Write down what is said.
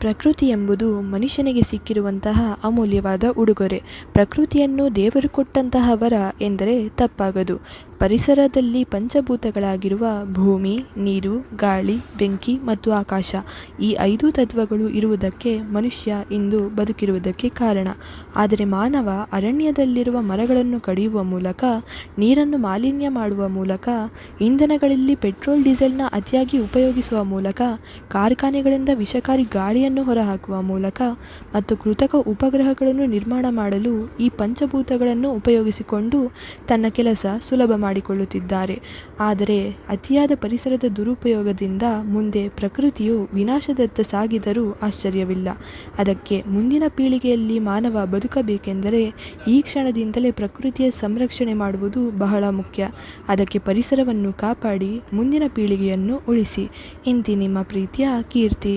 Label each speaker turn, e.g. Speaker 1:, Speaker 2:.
Speaker 1: ಪ್ರಕೃತಿ ಎಂಬುದು ಮನುಷ್ಯನಿಗೆ ಸಿಕ್ಕಿರುವಂತಹ ಅಮೂಲ್ಯವಾದ ಉಡುಗೊರೆ. ಪ್ರಕೃತಿಯನ್ನು ದೇವರು ಕೊಟ್ಟಂತಹ ವರ ಎಂದರೆ ತಪ್ಪಾಗದು. ಪರಿಸರದಲ್ಲಿ ಪಂಚಭೂತಗಳಾಗಿರುವ ಭೂಮಿ, ನೀರು, ಗಾಳಿ, ಬೆಂಕಿ ಮತ್ತು ಆಕಾಶ ಈ ಐದು ತತ್ವಗಳು ಇರುವುದಕ್ಕೆ ಮನುಷ್ಯ ಇಂದು ಬದುಕಿರುವುದಕ್ಕೆ ಕಾರಣ. ಆದರೆ ಮಾನವ ಅರಣ್ಯದಲ್ಲಿರುವ ಮರಗಳನ್ನು ಕಡಿಯುವ ಮೂಲಕ, ನೀರನ್ನು ಮಾಲಿನ್ಯ ಮಾಡುವ ಮೂಲಕ, ಇಂಧನಗಳಲ್ಲಿ ಪೆಟ್ರೋಲ್, ಡೀಸೆಲ್ನ ಅತಿಯಾಗಿ ಉಪಯೋಗಿಸುವ ಮೂಲಕ, ಕಾರ್ಖಾನೆಗಳಿಂದ ವಿಷಕಾರಿ ಗಾಳಿಯನ್ನು ಹೊರಹಾಕುವ ಮೂಲಕ ಮತ್ತು ಕೃತಕ ಉಪಗ್ರಹಗಳನ್ನು ನಿರ್ಮಾಣ ಮಾಡಲು ಈ ಪಂಚಭೂತಗಳನ್ನು ಉಪಯೋಗಿಸಿಕೊಂಡು ತನ್ನ ಕೆಲಸ ಸುಲಭ ಮಾಡಿಕೊಳ್ಳುತ್ತಿದ್ದಾರೆ. ಆದರೆ ಅತಿಯಾದ ಪರಿಸರದ ದುರುಪಯೋಗದಿಂದ ಮುಂದೆ ಪ್ರಕೃತಿಯು ವಿನಾಶದತ್ತ ಸಾಗಿದರೂ ಆಶ್ಚರ್ಯವಿಲ್ಲ. ಅದಕ್ಕೆ ಮುಂದಿನ ಪೀಳಿಗೆಯಲ್ಲಿ ಮಾನವ ಬದುಕಬೇಕೆಂದರೆ ಈ ಕ್ಷಣದಿಂದಲೇ ಪ್ರಕೃತಿಯ ಸಂರಕ್ಷಣೆ ಮಾಡುವುದು ಬಹಳ ಮುಖ್ಯ. ಅದಕ್ಕೆ ಪರಿಸರವನ್ನು ಕಾಪಾಡಿ ಮುಂದಿನ ಪೀಳಿಗೆಯನ್ನು ಉಳಿಸಿ. ಇಂತಿ ನಿಮ್ಮ ಪ್ರೀತಿಯ ಕೀರ್ತಿ.